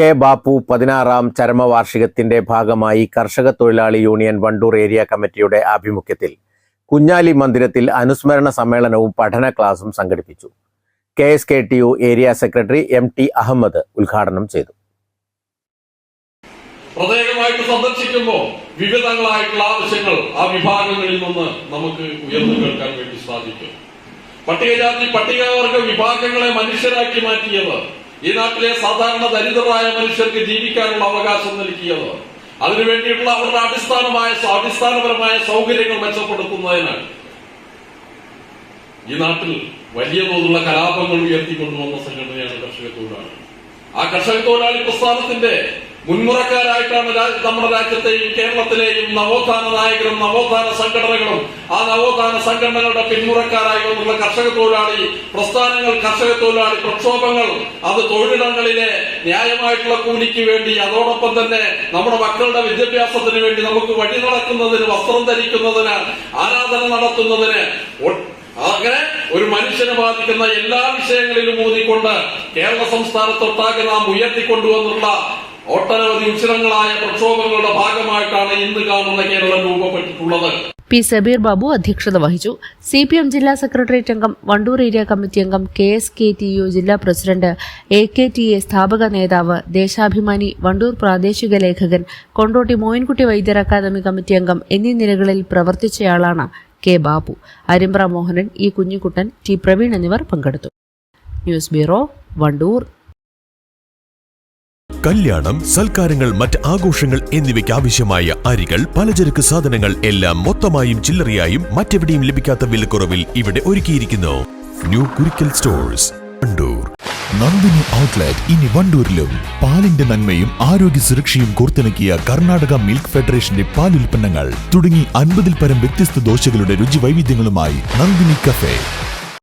K Bappu പതിനാറാം ചരമവാർഷികത്തിന്റെ ഭാഗമായി കർഷക തൊഴിലാളി യൂണിയൻ വണ്ടൂർ ഏരിയ കമ്മിറ്റിയുടെ ആഭിമുഖ്യത്തിൽ കുഞ്ഞാലി മന്ദിരത്തിൽ അനുസ്മരണ സമ്മേളനവും പഠന ക്ലാസും സംഘടിപ്പിച്ചു. K S K T U area secretary M T Ahammed ഉദ്ഘാടനം ചെയ്തു. പ്രത്യേകമായിട്ട് സന്ദർശിക്കുമ്പോൾ വിവിധങ്ങളായിട്ടുള്ള ആവശ്യങ്ങൾ ആ വിഭാഗങ്ങളിൽ നിന്ന് നമുക്ക് ഉയർന്നു കേൾക്കാൻ വേണ്ടി സാധിക്കും. പട്ടികജാതി പട്ടികവർഗ വിഭാഗങ്ങളെ മനുഷ്യരാക്കി മാറ്റിയത് ഈ നാട്ടിലെ സാധാരണ ദരിദ്രരായ മനുഷ്യർക്ക് ജീവിക്കാനുള്ള അവകാശം നൽകിയത്. അതിനുവേണ്ടിയിട്ടുള്ള അവരുടെ അടിസ്ഥാനമായ അടിസ്ഥാനപരമായ സൗകര്യങ്ങൾ മെച്ചപ്പെടുത്തുന്നതിനാണ്. ഈ നാട്ടിൽ വലിയ തോതിലുള്ള കലാപങ്ങൾ ഉയർത്തിക്കൊണ്ടുവന്ന സംഘടനയാണ് കർഷക തൊഴിലാളി ആ കർഷക തൊഴിലാളി പ്രസ്ഥാനത്തിന്റെ മുൻമുറക്കാരായിട്ടാണ് നമ്മുടെ രാജ്യത്തെയും കേരളത്തിലെയും നവോത്ഥാന നായകരും നവോത്ഥാന സംഘടനകളും ആ നവോത്ഥാന സംഘടനകളുടെ പിന്മുറക്കാരായി വന്നുള്ള കർഷക തൊഴിലാളി പ്രസ്ഥാനങ്ങൾ കർഷക തൊഴിലാളി പ്രക്ഷോഭങ്ങൾ അത് തൊഴിലിടങ്ങളിലെ ന്യായമായിട്ടുള്ള കൂലിക്ക് വേണ്ടി അതോടൊപ്പം തന്നെ നമ്മുടെ മക്കളുടെ വിദ്യാഭ്യാസത്തിന് വേണ്ടി നമുക്ക് വഴി നടക്കുന്നതിന് വസ്ത്രം ധരിക്കുന്നതിന് ആരാധന നടത്തുന്നതിന് അങ്ങനെ ഒരു മനുഷ്യനെ ബാധിക്കുന്ന എല്ലാ വിഷയങ്ങളിലും ഊന്നിക്കൊണ്ട് കേരള സംസ്ഥാനത്തൊട്ടാകെ നാം ഉയർത്തിക്കൊണ്ടുവന്നുള്ള ഒട്ടനവധി ഉച്ചിരങ്ങളായ പ്രക്ഷോഭങ്ങളുടെ ഭാഗമായിട്ടാണ് ഇന്ന് കാണുന്ന കേരളം രൂപപ്പെട്ടിട്ടുള്ളത്. പി സബീർ ബാബു അധ്യക്ഷത വഹിച്ചു. സി പി എം ജില്ലാ സെക്രട്ടേറിയറ്റ് അംഗം വണ്ടൂർ ഏരിയ കമ്മിറ്റി അംഗം K S K T U ജില്ലാ president A K T A സ്ഥാപക നേതാവ് ദേശാഭിമാനി വണ്ടൂർ പ്രാദേശിക ലേഖകൻ കൊണ്ടോട്ടി മോയിൻകുട്ടി വൈദ്യർ അക്കാദമി കമ്മിറ്റി അംഗം എന്നീ നിലകളിൽ പ്രവർത്തിച്ചയാളാണ് K Babu. Arimbra Mohanan E Kunhikuttan T Praveen എന്നിവർ പങ്കെടുത്തു. News bureau Wandoor. കല്യാണം സൽക്കാരങ്ങൾ മറ്റ് ആഘോഷങ്ങൾ എന്നിവയ്ക്ക് ആവശ്യമായ അരികൾ പലചരക്ക് സാധനങ്ങൾ എല്ലാം മൊത്തമായും ചില്ലറയായും മറ്റെവിടെയും ലഭിക്കാത്ത വിലക്കുറവിൽ ഇവിടെ ഒരുക്കിയിരിക്കുന്നു. New Kurikkal stores Wandoor Nandini outlet ഇനി വണ്ടൂരിലും. പാലിന്റെ നന്മയും ആരോഗ്യ സുരക്ഷയും കോർത്തിണക്കിയ കർണാടക മിൽക്ക് ഫെഡറേഷന്റെ പാലുൽപ്പന്നങ്ങൾ. തുടങ്ങി അൻപതിൽ പരം വ്യത്യസ്ത ദോശകളുടെ രുചി വൈവിധ്യങ്ങളുമായി നന്ദിനി കഫേ